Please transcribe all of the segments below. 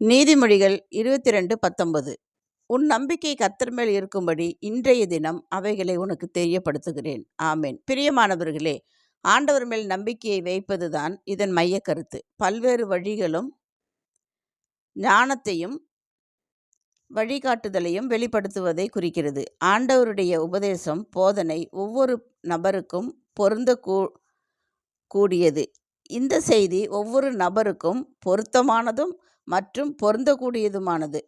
நீதிமொழிகள் இருபத்தி ரெண்டு பத்தொன்பது. உன் நம்பிக்கை கத்தர் மேல் இருக்கும்படி இன்றைய தினம் அவைகளை உனக்கு தெரியப்படுத்துகிறேன். ஆமேன். பிரியமானவர்களே ஆண்டவர் மேல் நம்பிக்கையை வைப்பதுதான் இதன் மைய கருத்து. பல்வேறு வழிகளும் ஞானத்தையும் வழிகாட்டுதலையும் வெளிப்படுத்துவதை குறிக்கிறது. ஆண்டவருடைய உபதேசம் போதனை ஒவ்வொரு நபருக்கும் பொருந்த கூடியது. இந்த செய்தி ஒவ்வொரு நபருக்கும் பொருத்தமானதும் மற்றும் பொருந்தக்கூடியதுமானது.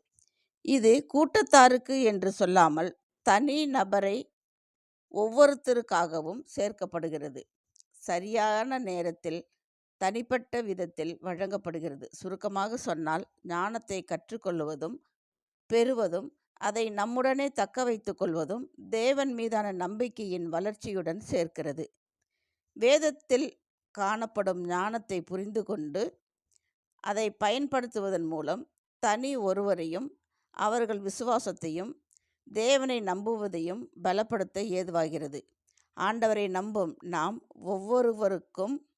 இது கூட்டத்தாருக்கு என்று சொல்லாமல் தனி நபரை ஒவ்வொருத்தருக்காகவும் சேர்க்கப்படுகிறது. சரியான நேரத்தில் தனிப்பட்ட விதத்தில் வழங்கப்படுகிறது. சுருக்கமாக சொன்னால் ஞானத்தை கற்றுக்கொள்வதும் பெறுவதும் அதை நம்முடனே தக்க வைத்து கொள்வதும் தேவன் மீதான நம்பிக்கையின் வளர்ச்சியுடன் சேர்க்கிறது. வேதத்தில் காணப்படும் ஞானத்தை புரிந்து கொண்டு அதை பயன்படுத்துவதன் மூலம் தனி ஒருவரையும் அவர்கள் விசுவாசத்தையும் தேவனை நம்புவதையும் பலப்படுத்த ஏதுவாகிறது. ஆண்டவரை நம்பும் நாம் ஒவ்வொருவருக்கும்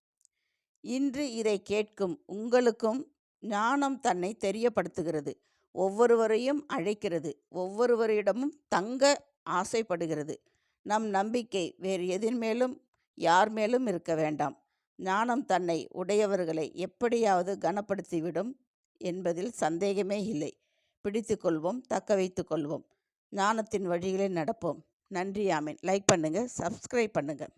இன்று இதை கேட்கும் உங்களுக்கும் ஞானம் தன்னை தெரியப்படுத்துகிறது. ஒவ்வொருவரையும் அழைக்கிறது. ஒவ்வொருவரிடமும் தங்க ஆசைப்படுகிறது. நம் நம்பிக்கை வேறு எதின் மேலும் யார் மேலும் இருக்க வேண்டாம். ஞானம் தன்னை உடையவர்களை எப்படியாவது கனப்படுத்திவிடும் என்பதில் சந்தேகமே இல்லை. பிடித்து கொள்வோம் தக்க வைத்து கொள்வோம். ஞானத்தின் வழிகளில் நடப்போம். நன்றி ஆமீன். லைக் பண்ணுங்கள் சப்ஸ்கிரைப் பண்ணுங்கள்